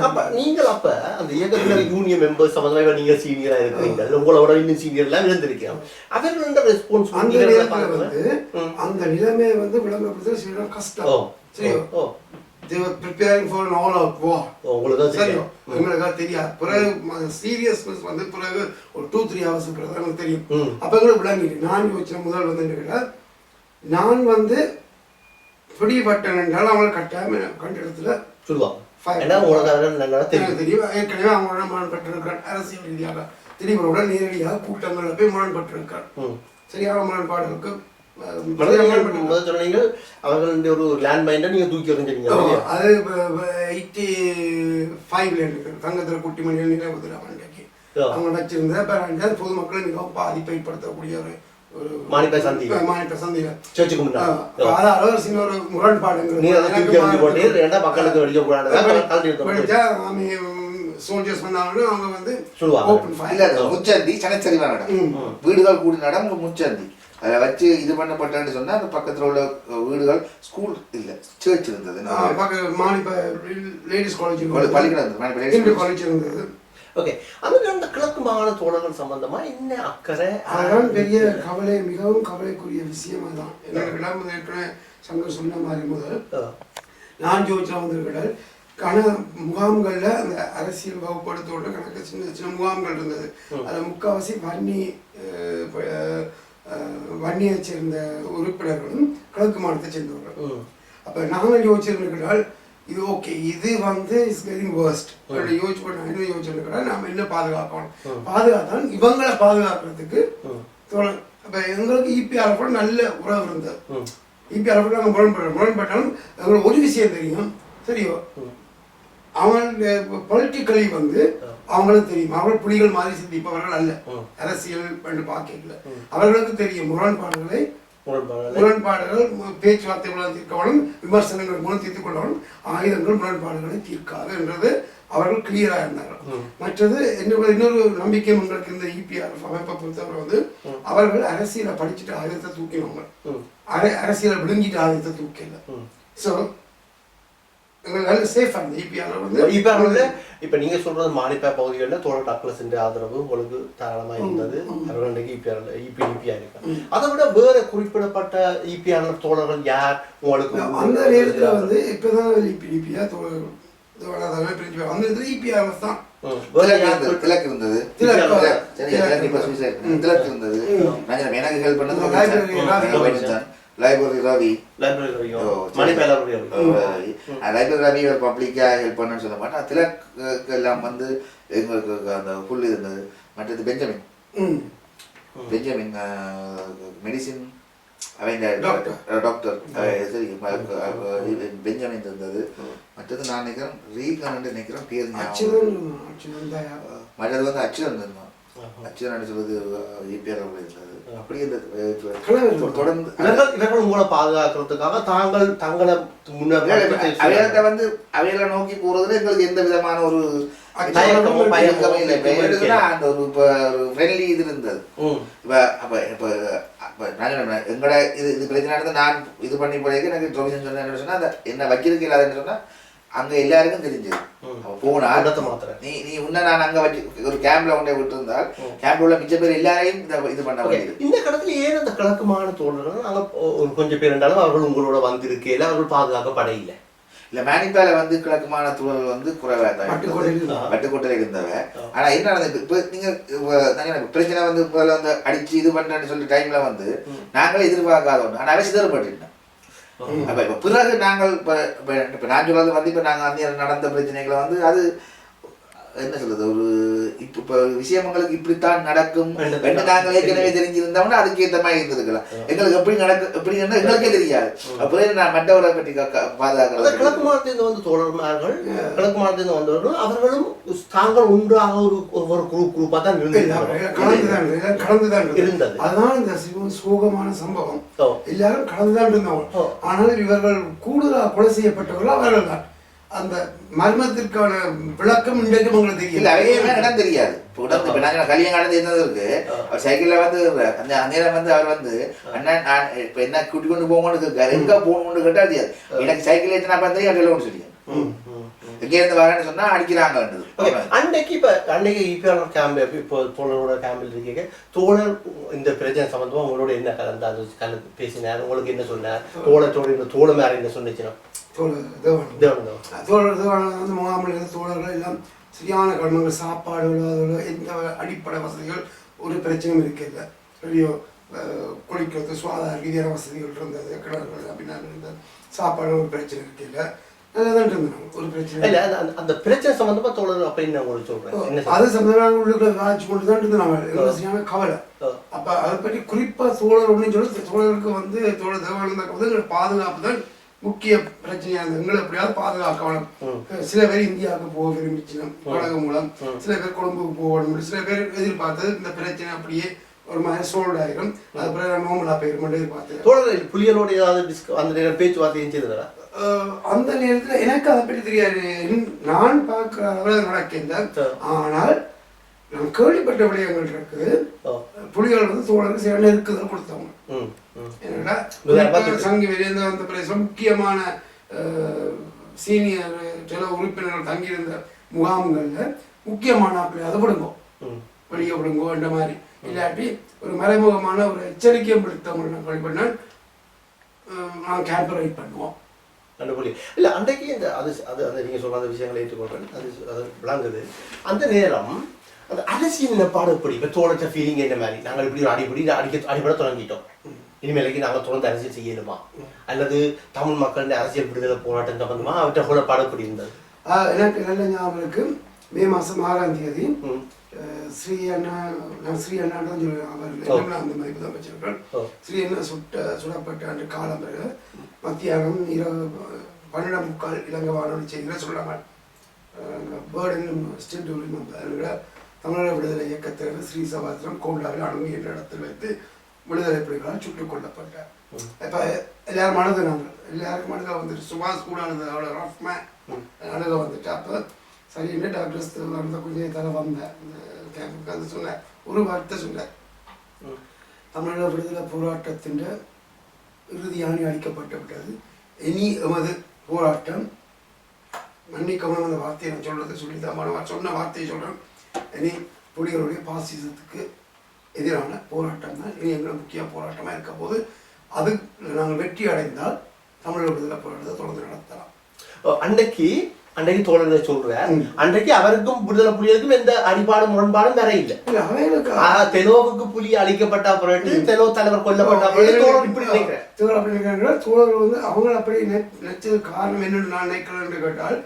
அப்ப நீங்கள் அப்ப அந்த இயக்கத்துல யூனியன் மெம்பர்ஸ் சம்பந்தமா இப்ப நீங்க சீனியரா இருக்கிறீங்க உங்களோட இன்னும் சீனியர் எல்லாம் இருந்திருக்கீங்க அவர்களோட அந்த ரெஸ்பான்சிபிலிட்டி நேரத்துல வந்து அந்த நிலைமையை வந்து விளங்கப்படுத்த சில கஷ்டம். சரி. ஓ. they were preparing for an all out war. ஓ, உங்களுக்கு தான் சரியோ தெரியும். எங்களுக்கு தெரியாது. பிறகு சீரியஸ்னஸ் வந்து பிறகு ஒரு டூ த்ரீ ஹவர்ஸ் பிறகு தெரியும். அப்ப எங்களுக்கு விளங்கிட்டு நான் யோசிச்ச முதல் வந்து நான் வந்து பிடிபட்டேன் என்றால் அவங்களை எனக்கு கண்ட இடத்துல சொல்லுவாங்க தெரியும் ஏற்கனவே அவங்க முரண்பட்டிருக்கிறார் அரசியல் ரீதியாக திடீர்வுடன் நேரடியாக கூட்டங்களில் போய் முரண்பட்டிருக்கார். சரியான முரண்பாடுகளுக்கு நீங்கள் முரண்பட்டிருக்கார். சொன்னீங்க அவர்களுடைய ஒரு லேண்ட் மைண்டை நீங்க தூக்கி இல்லையா? அது எயிட்டி ஃபைவ்ல இருக்கு தங்கத்தில் குட்டி மணி நினைவுதில் அன்றைக்கு ஆ. அவங்க வச்சிருந்த பொதுமக்களை மிகவும் பாதிப்பை ஏற்படுத்தக்கூடிய ஒரு ஒரு மானிப்பை சந்தி. ஆ, மானிப்பை சந்தியில. முன்னாடி அப்ப அதால ஒரு முரண்பாடுங்கிறது நீங்க அதை தூக்கி எறிஞ்சு போட்டு ரெண்டா மக்களுக்கு வெடிக்க கூடாது கழட்டி எடுத்து சோல்ஜர்ஸ் வந்தாங்கன்னா அவங்க வந்து சொல்லுவாங்க. முச்சந்தி சனச்சரிவான இடம். வீடுகள் கூடின இடம் முச்சந்தி. அதை வச்சு இது பண்ணப்பட்டேன்னு சொன்னா அந்த பக்கத்துல உள்ள வீடுகள் ஸ்கூல் இல்ல சர்ச் இருந்தது. மானிப்ப லேடிஸ் காலேஜ் பள்ளி- பள்ளிக்கூடம். காலேஜ் இருந்தது. ஓகே அந்த கிழக்கு மாகாண தோழர்கள் சம்பந்தமா என்ன அக்கறை அதுதான் பெரிய கவலை மிகவும் கவலைக்குரிய விஷயம் அதுதான் என்னோட ஏற்கனவே சங்கர் சொன்ன மாதிரி முதல். நான் ஜோதிச்சா வந்திருக்கிறார் கண முகாம்களில் அந்த அரசியல் வகுப்படுத்தோட கணக்கு சின்ன சின்ன முகாம்கள் இருந்தது அதில் முக்கால்வாசி வன்னி வன்னியைச் சேர்ந்த உறுப்பினர்களும் கிழக்கு மாநிலத்தை சேர்ந்தவர்கள். அப்போ நாங்கள் யோசிச்சிருக்கிறால் இது ஓகே இது வந்து இஸ் வெரி வேர்ஸ்ட் யோசிச்சு பண்ண என்ன யோசிச்சிருக்கிறா நாம என்ன பாதுகாக்கணும்? பாதுகாத்தான் இவங்களை பாதுகாக்கிறதுக்கு அப்போ எங்களுக்கு இபிஆர் கூட நல்ல உறவு இருந்தது. இபிஆர் கூட நாங்கள் முரண்படுறோம் முரண்பட்டாலும் எங்களுக்கு ஒரு விஷயம் தெரியும். ம். அவங்க பொலிட்டிக்கலி வந்து அவங்களுக்கு தெரியும். அவர்கள் புலிகள் மாதிரி சிந்திப்பவர்கள் அல்ல. அரசியல் பண்ணி பார்க்கல. அவர்களுக்கு தெரியும் முரண்பாடுகளை முரண்பாடுகள். பேச்சுவார்த்தை மூலம் தீர்க்கணும் விமர்சனங்கள் மூலம் தீர்த்துக் கொள்ளணும் ஆயுதங்கள் முரண்பாடுகளை தீர்க்காது என்றது அவர்கள் கிளியராக இருந்தார்கள். மற்றது இன்னொரு இன்னொரு நம்பிக்கை உங்களுக்கு இந்த இபிஆர் அமைப்பை பொறுத்தவரை வந்து அவர்கள் அரசியலை படிச்சுட்டு ஆயுதத்தை தூக்கினவங்க. அரசியலை விழுங்கிட்டு ஆயுதத்தை தூக்கல. ஸோ நல்ல சேஃபாக இருந்தது. இபிஆர் வந்து. இப்ப வந்து இப்ப நீங்க சொல்றது மானிப்பா பகுதிகளில் தோழர் டாக்டர்ஸ் ஆதரவு உங்களுக்கு தாராளமா இருந்தது. அவர்கள் இன்றைக்கு இபிஆர் இபி இபிஆ இருக்கு. அதை விட வேற குறிப்பிடப்பட்ட இபிஆர் தோழர்கள் யார் உங்களுக்கு? அந்த நேரத்தில் வந்து இப்போதான் இபிடிபியா தோழர்கள் பிரிஞ்சு அந்த இதில் இபிஆர் தான். திலக் இருந்தது, திலக் இருந்தது. இப்ப ஹெல்ப் பண்ணது லைப்ரரி ரவி லைப்ரரி. மணிப்பா லைப்ரரி ரவி லைப்ரரி ரவி ஒரு பப்ளிக்காக ஹெல்ப் பண்ணணும்னு சொல்ல மாட்டேன் திலக்கு எல்லாம் வந்து எங்களுக்கு அந்த புல் இருந்தது மற்றது Benjamin Benjamin medicine Doctor. Doctor சரி பெஞ்சமின் இருந்தது மற்றது நான் நினைக்கிறேன் ரீகன் நினைக்கிறேன் பேர் மற்றது வந்து அச்சுதன் இருந்தான் உங்களை பாதுகாக்கிறதுக்காக தாங்கள் தங்களை அவையிட்ட வந்து அவையில நோக்கி போறதுல எங்களுக்கு எந்த விதமான ஒரு அந்த ஒரு இப்ப ஒரு ஃப்ரெண்ட்லி இது இருந்தது. ம். இப்ப அப்ப இப்ப அப்ப நான் சொன்னேன், எங்கட இது இது பிரச்சனை நடந்து நான் இது பண்ணி போறதுக்கு எனக்கு ப்ரொவிஷன் சொன்ன என்ன சொன்னா அந்த என்ன வைக்கிறதுக்கு இல்லாதன்னு சொன்னா அங்க எல்லாருக்கும் தெரிஞ்சது. போனா. நீ நீ உன்ன நான் அங்க வச்சு ஒரு கேம்ப்ல கொண்டே விட்டுருந்தால் கேம்ப்ல உள்ள மிச்ச பேர் எல்லாரையும் இது பண்ண வேண்டியது. இந்த கடத்துல ஏன் அந்த கிழக்குமான தோழர்கள்? நாங்க ஒரு கொஞ்சம் பேர் இருந்தாலும் அவர்கள் உங்களோட வந்திருக்கையில அவர்கள் பாதுகாக்கப்பட இல்லை? இல்ல மேனிப்பால வந்து கிழக்குமான தூழல் வந்து குறைவா தான் வட்டுக்கோட்டையில இருந்தவ. ஆனா என்ன நடந்தது இப்ப நீங்க பிரச்சனை வந்து இப்ப வந்து அடிச்சு இது பண்றேன்னு சொல்லி டைம்ல வந்து நாங்களே எதிர்பார்க்காத ஒண்ணு. ஆனா அவன் சிதறப்பட்டுட்டோம் அப்போ இப்போ பிறகு நாங்கள் இப்போ இப்போ இப்ப நான் சொல்றது வந்து இப்போ நாங்கள் வந்து நடந்த பிரச்சனைகளை வந்து அது என்ன சொல்றது ஒரு இப்ப இப்ப விஷயங்களுக்கு இப்படித்தான் நடக்கும். என்று நாங்கள் ஏற்கனவே தெரிஞ்சிருந்தோம்னா அதுக்கு ஏத்த மாதிரி இருந்திருக்கலாம் எங்களுக்கு எப்படி நடக்கு எப்படி எங்களுக்கே தெரியாது. அப்புறம் நான் மற்றவரை பற்றி பாதுகாக்கிறது கிழக்கு மாநிலத்திலிருந்து வந்த தோழர்மார்கள் கிழக்கு மாநிலத்திலிருந்து வந்தவர்கள் அவர்களும் தாங்கள் ஒன்றாக ஒரு ஒரு குரூப் குரூப்பா தான் இருந்தார்கள் கலந்துதான் இருந்தது. அதுதான் இந்த சோகமான சம்பவம். எல்லாரும் கலந்துதான் இருந்தவங்க. ஓ. ஆனால் இவர்கள் கூடுதலாக கொலை செய்யப்பட்டவர்கள் அவர்கள் தான் அந்த மர்மத்திற்கான விளக்கம் இன்றைக்கும் உங்களுக்கு இல்ல தெரியல அவையுமே இடம் தெரியாது. இப்போ உடம்பு இப்ப நாங்க கல்யாணம் கடந்து இருந்தது இருக்கு. அவர் சைக்கிள்ல வந்து அந்த அந்நேரம் வந்து அவர் வந்து அண்ணன் நான் இப்ப என்ன கூட்டி கொண்டு போகணும்னு இருக்காரு எங்க போகணும்னு கேட்டா தெரியாது. எனக்கு சைக்கிள் ஏற்றி நான் பார்த்தேன் அவர் சொல்லி. எங்க இருந்து வரேன்னு சொன்னா அடிக்கிறாங்க ஓகே, அன்னைக்கு இப்ப அன்னைக்கு இபிஆர் கேம்ப் இப்போ தோழரோட கேம்பில் இருக்கீங்க. தோழர் இந்த பிரச்சனை சம்பந்தமா உங்களோட என்ன கலந்து அது கலந்து பேசினார்? உங்களுக்கு என்ன சொன்னார்? தோழத்தோட இந்த தோழ மேல என்ன சொன்னிச்சுனா தோழர் தோழர் தேவன் வந்து முகாமில் இருந்த தோழர்கள் எல்லாம் சரியான கடமைகள் சாப்பாடுகள் அதோட எந்த அடிப்படை வசதிகள் ஒரு பிரச்சனையும் இருக்கில்ல பெரிய குளிக்கிறது சுகாதார ரீதியான வசதிகள் இருந்தது கிணறுகள் அப்படின்னா இருந்தது. சாப்பாடு ஒரு பிரச்சனை இல்ல அந்த- பிரச்சனை சம்பந்தமா தோழர் அப்ப என்ன உங்களுக்கு சொல்றேன் அது சொல்றேன்? சம்பந்தமாக உள்ளுக்குள்ள காய்ச்சி கொண்டு தான் இருந்தாங்க எங்களுக்கு சரியான கவலை. ஆ. அப்ப அதை பற்றி குறிப்பா தோழர் அப்படின்னு சொல்லி தோழருக்கு வந்து தோழர் தேவானந்த வந்து எங்களுக்கு பாதுகாப்பு தான் முக்கிய பிரச்சனையா இருந்தது எங்களை எப்படியாவது பாதுகாக்கணும். சில பேர் இந்தியாவுக்கு போக விரும்பிச்சினோம் படகு மூலம். சில பேர் கொழும்புக்கு போகணும் சில பேர் எதிர்பார்த்தது இந்த பிரச்சனை அப்படியே ஒரு மாதிரி சோல்ட் ஆயிரும். அது பிறகு நோமலா போயிரும் எதிர்பார்த்தது. தோழர் புலிகளோட ஏதாவது டிஸ்க அந்த நேரம் பேச்சுவார்த்தை செஞ்சதுடா அஹ் அந்த நேரத்தில் எனக்கு அதை பற்றி தெரியாது. நான் பார்க்குற அளவில் நடக்கின்ற ஆனால் நான் கேள்விப்பட்ட விடயங்கள் இருக்குது. புலிகள் வந்து தோழருக்கு சில நெருக்குதல் கொடுத்தவங்க. சங்கி வெளியேந்த வந்த பிரதேசம் முக்கியமான சீனியர் சில உறுப்பினர்கள் தங்கியிருந்த முகாம்களில் முக்கியமான ஆட்களை அதை விடுங்கோ. வெளியே விடுங்கோ என்ற மாதிரி. இல்லாட்டி ஒரு மறைமுகமான ஒரு எச்சரிக்கையை விடுத்தவங்களை நான் வழிபடினால் நான் கேம்ப் ரைட் பண்ணுவோம். அந்த புலி. இல்ல அன்றைக்கு இந்த அது அது அந்த நீங்க சொல்ற அந்த விஷயங்களை ஏற்றுக்கொள்றேன். அது அது விளங்குது. அந்த நேரம் அந்த அரசியல் நிலப்பாடு எப்படி? இப்போ தோழற்ற ஃபீலிங் என்ன மாதிரி? நாங்கள் இப்படி ஒரு அடிப்படி அடிக்க அடிப்பட தொடங்கிட்டோம். இனிமேலைக்கு நாங்கள் தொடர்ந்து அரசியல் செய்யணுமா? அல்லது தமிழ் மக்களின் அரசியல் விடுதலை போராட்டம் சம்பந்தமா அவற்றை குழப்பாடு எப்படி இருந்தது? எனக்கு நல்ல ஞாபகம் இருக்கு. மே மாதம் ஆறாம் தேதி ஸ்ரீ அண்ணா நான் ஸ்ரீ அண்ணா தான் சொல்லுவேன். அந்த மாதிரி தான் வச்சிருக்கேன். ஸ்ரீ அண்ணா சுட்ட சுடப்பட்ட அன்று காலம் பிறகு மத்தியானம் இரவு பன்னெண்டு முக்கால் இலங்கை வானொலி செய்தியில் சொல்லாங்க பேர்டன் ஸ்டில் அதில் தமிழக விடுதலை இயக்கத்தினர் ஸ்ரீ சபாத்திரம் கோண்டாவில் அணுகு என்ற இடத்தில் வைத்து விடுதலை புலிகளால் சுட்டுக் கொல்லப்பட்டார். இப்போ எல்லாரும் அழுது எல்லாருக்கும் அழுக வந்துட்டு சுபாஷ் கூட அழுது அவ்வளோ ரஃப்மே அழுக வந்துட்டு அப்போ சரின்னு டாக்டர்ஸ் நடந்த கொஞ்சம் தர வந்தேன் இந்த கேம்புக்கு வந்து சொன்னேன் ஒரு வார்த்தை சொன்னேன் தமிழக விடுதலை போராட்டத்தின் இறுதி அணி அளிக்கப்பட்டு விட்டது. இனி எமது போராட்டம் மன்னிக்கவும் அந்த வார்த்தையை நான் சொல்கிறத சொல்லி தான் சொன்ன வார்த்தையை சொல்கிறேன் இனி புலிகளுடைய பாசிசத்துக்கு எதிரான போராட்டம் தான் இனி எங்களோட முக்கிய போராட்டமாக இருக்க போது அது நாங்கள் வெற்றி அடைந்தால் தமிழக விடுதலை போராட்டத்தை தொடர்ந்து நடத்தலாம். அன்னைக்கு அன்றைக்கு தோழர் சொல்றார். ம். அன்றைக்கு அவருக்கும் விடுதலை புலிகளுக்கும் எந்த அடிபாடு முரண்பாடும் வேற இல்லை. தெலோவுக்கு புலி அழிக்கப்பட்ட பிறகு தெலோ தலைவர் கொல்லப்பட்ட தோழர் அப்படி நினைக்கிறார்கள் தோழர்கள் வந்து அவங்க அப்படி நினைச்சது காரணம் என்னன்னு நான் நினைக்கிறேன் என்று கேட்டால்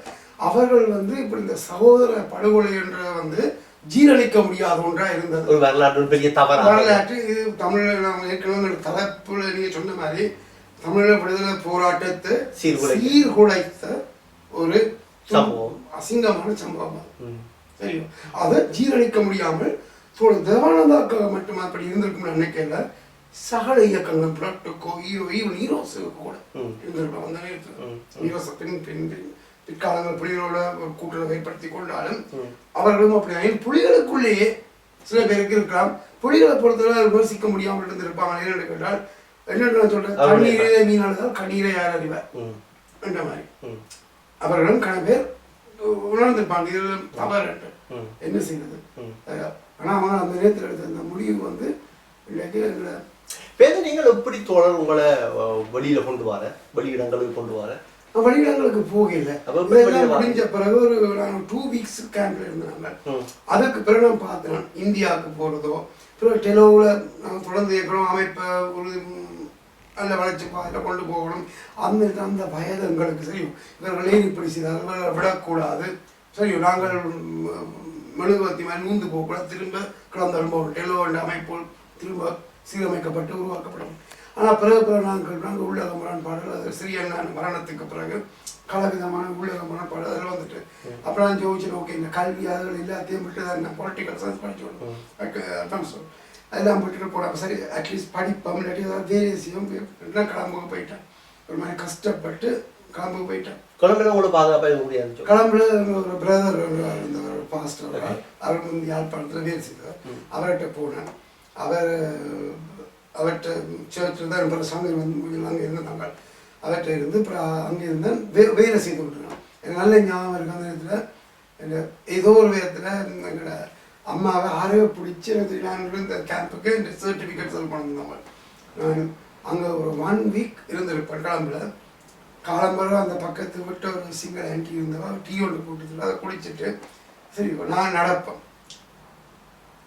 அவர்கள் வந்து இப்படி இந்த சகோதர படுகொலை என்ற வந்து ஜீரணிக்க முடியாத ஒன்றா இருந்தது. ஒரு வரலாற்று பெரிய தவறு வரலாற்று இது தமிழில் நாம் ஏற்கனவே தலைப்புல நீங்க சொன்ன மாதிரி தமிழக விடுதலை போராட்டத்தை. சீர்குலைத்த ஒரு சம்பவம். அசிங்கமான சம்பவம். தெரியும் அதை ஜீரணிக்க முடியாமல் ஸோ தேவானந்தாக்காக மட்டும் அப்படி இருந்திருக்கும் நினைக்கல. சகல இயக்கங்கள் புரட்டுக்கோ ஹீரோ ஈவன் ஹீரோஸுக்கு கூட ம். இருந்திருக்கும் அந்த நேரத்தில். பின் பின் பின் பிற்காலங்கள் புலிகளோட ஒரு கூட்டுறவை ஏற்படுத்தி கொண்டாலும். அவர்களும் அப்படி புலிகளுக்குள்ளேயே சில பேருக்கு இருக்கலாம். புலிகளை பொறுத்தவரை விமர்சிக்க முடியாமல் இருந்திருப்பாங்க என்னென்னு கேட்டால் என்னென்னு அவருடைய- தண்ணீரே மீனானதால் கண்ணீரை யார் அறிவார் என்ற மாதிரி. அவர்களும் கன பேர் உணர்ந்திருப்பாங்க. இதில் தவறு என்று. என்ன செய்யறது. ஆனால் அவங்க அந்த நேரத்தில் எடுத்த அந்த முடிவு வந்து இன்றைக்கு எங்களை பேத நீங்கள் எப்படி தோழர் உங்களை வெளியில கொண்டு வர? வெளியிடங்களுக்கு கொண்டு வர? வழியிடங்களுக்கு போகல. இதெல்லாம்? முடிஞ்ச பிறகு ஒரு நாங்கள் டூ வீக்ஸ் கேம்ப்ல இருந்தாங்க. அதுக்கு பிறகு நான் பார்த்தேன் இந்தியாவுக்கு போகிறதோ பிறகு டெலோவில் நாங்கள் தொடர்ந்து இயக்கணும் அமைப்பை ஒரு நல்ல வளர்ச்சி பாதையில் கொண்டு போகணும். அந்த அந்த வயது எங்களுக்கு சரி இவர்களே இப்படி செய்தார்கள் விடக்கூடாது. சரி நாங்கள் ம், மெழுகுவர்த்தி மாதிரி நூந்து போகக்கூடாது. திரும்ப கிளந்த அனுபவம் டெலோ என்ற அமைப்பு திரும்ப சீரமைக்கப்பட்டு உருவாக்கப்படும். ஆனால் பிறகு பிறகு நாங்கள் நாங்கள் உள்ளக முரண்பாடுகள் அது சிறிய மரணத்துக்கு பிறகு கலவிதமான உள்ளக முரண்பாடு அதில் வந்துட்டு. அப்புறம் நான் ஜோதிச்சு ஓகே இந்த கல்வி அதுகள் எல்லாத்தையும் விட்டு தான் நான் பொலிட்டிக்கல் சயின்ஸ் படிச்சு அட்வான்ஸ் அதெல்லாம் விட்டுட்டு போனேன். சரி அட்லீஸ்ட் படிப்போம் இல்லாட்டி ஏதாவது எல்லாம் கிளம்புக்கு போயிட்டேன். ஒரு மாதிரி கஷ்டப்பட்டு கிளம்புக்கு போயிட்டேன். குழந்தைங்க உங்களை பாதுகாப்பாக முடியாது கிளம்புல ஒரு பிரதர் இருந்த ஒரு பாஸ்டர் அவர் வந்து யாழ்ப்பாணத்தில் வேலை செய்தார். அவர்கிட்ட போனேன். அவர் அவற்றை சேர்ச்சில் தான் பல சங்கம் வந்து அங்கே இருந்தாங்க அவற்றை இருந்து அப்புறம் அங்கே இருந்தேன் வே வேலை செய்து கொண்டிருந்தேன் எனக்கு நல்ல ஞாபகம் இருக்கு. அந்த நேரத்தில் ஏதோ ஒரு விதத்தில் எங்களோட அம்மாவை ஆரவே பிடிச்சி எனக்கு நான் இருந்த கேம்புக்கு இந்த சர்டிஃபிகேட் செல் பண்ணியிருந்தாங்க நான் அங்கே ஒரு ஒன் வீக் இருந்திருப்பேன் கிளம்புல காலம்பரம் அந்த பக்கத்து விட்டு ஒரு சிங்கிள் ஆன்டி இருந்தவா டீ ஒன்று போட்டுட்டு அதை குடிச்சிட்டு சரி நான் நடப்பேன்.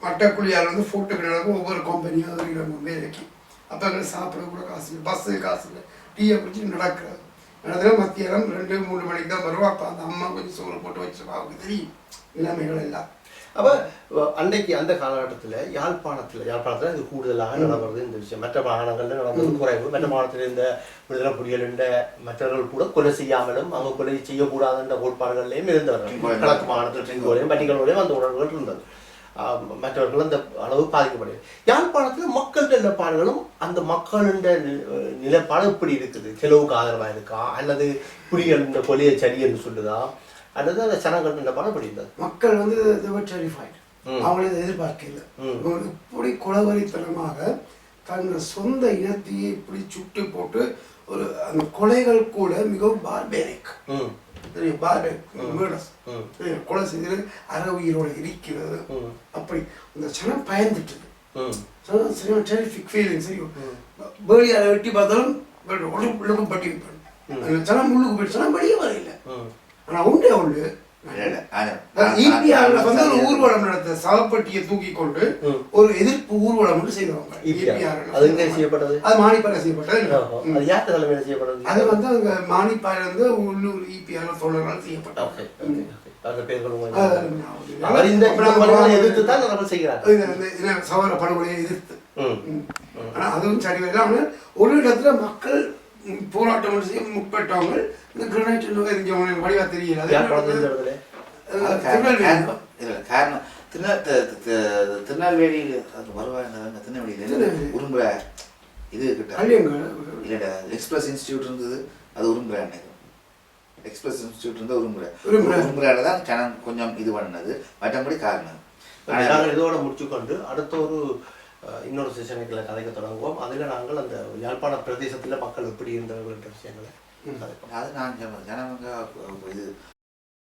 மட்டக்குழியால் வந்து ஃபோட்டோக்கு நடக்கும் ஒவ்வொரு கம்பெனியும் ஒரு வேலைக்கு. அப்போ எங்களுக்கு சாப்பிட கூட காசு இல்லை. பஸ்ஸு காசு இல்லை. டீயை குடிச்சு நடக்கிறது. நடத்துல மத்தியானம் ரெண்டு மூணு மணிக்கு தான் வருவோம். அப்போ அந்த அம்மா கொஞ்சம் சோறு போட்டு வச்சிருப்பா. அவருக்கு தெரியும். நிலைமைகள் எல்லாம். அப்ப அஹ், அன்னைக்கு அந்த காலகட்டத்துல யாழ்ப்பாணத்துல யாழ்ப்பாணத்துல இது கூடுதலாக நடக்கிறது இந்த விஷயம். மற்ற மாகாணங்கள்ல நடந்தது குறைவு. மற்ற மாகாணத்தில் இருந்த விடுதலை புலிகள் என்ற மற்றவர்கள் கூட கொலை செய்யாமலும் அவங்க கொலை செய்யக்கூடாதுன்ற கோட்பாடுகள்லையும் இருந்தவர்கள். கிழக்கு மாகாணத்தில் பட்டிகளோடையும் அந்த உணர்வுகள் இருந்தது. மற்றவர்கள் அந்த அளவு பாதிக்கப்படவில்லை யாழ்ப்பாணத்துல மக்கள் நிலப்பாடுகளும் அந்த மக்களின் நிலைப்பாடு எப்படி இருக்குது. செலவுக்கு ஆதரவா இருக்கா? அல்லது புலிகள் இந்த கொலையை சரி என்று சொல்லுதா? அல்லது அந்த ஜனங்கள் நிலப்பாடு எப்படி இருந்தது. மக்கள் வந்து. அவங்கள எதிர்பார்க்கல இப்படி குலவரித்தனமாக தங்கள் சொந்த இனத்தையே இப்படி சுட்டு போட்டு ஒரு அந்த கொலைகள் கூட மிகவும் பார்பேரிக் தெரியும் murders. ம். தெரியும், கொலை செய்து அற உயிரோட இருக்கிறது. அப்படி அந்த சனம் பயந்துட்டது. ம். சனம் சரியான டெரிஃபிக் ஃபீலிங் சரி பேடியால் வெட்டி பார்த்தாலும் உடம்பு உள்ளுக்கு பட்டி வைப்பாங்க சனம் உள்ளுக்கு போயிட்டு சனம் வெளியே வரையில ம். ஆனா உண்டே உண்டு. நான் வந்து ஒரு ஊர்வலம் நடத்த சவப்பட்டியை தூக்கி கொண்டு. ஒரு எதிர்ப்பு ஊர்வலம் வந்து செய்வாங்க. அது எங்க செய்யப்பட்டது? அது மானிப்பாறை செய்யப்பட்டது. அது யார் தலைமையில செய்யப்படுறது அது வந்து அங்க மானிப்பாறை வந்து உள்ளூர் இபிஆர் தோழர்களால் செய்யப்பட்டது. அவர் இந்த எதிர்த்து தான் நம்ம செய்கிறார். சவர படுகொலையை எதிர்த்து. ஆனா அதுவும் சரி ஒரு இடத்துல மக்கள் போராட்டம் செய்ய முற்பட்டவங்க இந்த கிரனைட் எரிஞ்சவங்க வடிவா தெரியல. திருநெல்வேலி. காரணம் திருநெ த- த- திருநெல்வேலியில் அது வருவாங்க திருநெல்வேலியில் திருநெல்வேலி. உரும்புற இது கிட்ட. இல்லடா எக்ஸ்பிரஸ் இன்ஸ்டியூட் இருந்தது அது உரும்புற எக்ஸ்பிரஸ் இன்ஸ்டியூட் இருந்தது உரும்புற. உரும்புற. உரும்புறால தான் ஜனம் கொஞ்சம் இது பண்ணது. மற்றபடி காரணம். இதோட முடிச்சுக்கொண்டு அடுத்த ஒரு இன்னொரு செஷனுக்குள்ள கதைக்க தொடங்குவோம் அதில் நாங்கள் அந்த யாழ்ப்பாண பிரதேசத்தில் மக்கள் எப்படி இருந்தவர்கள் என்ற விஷயங்களை அது நான் சொன்னேன். ஜனங்க இது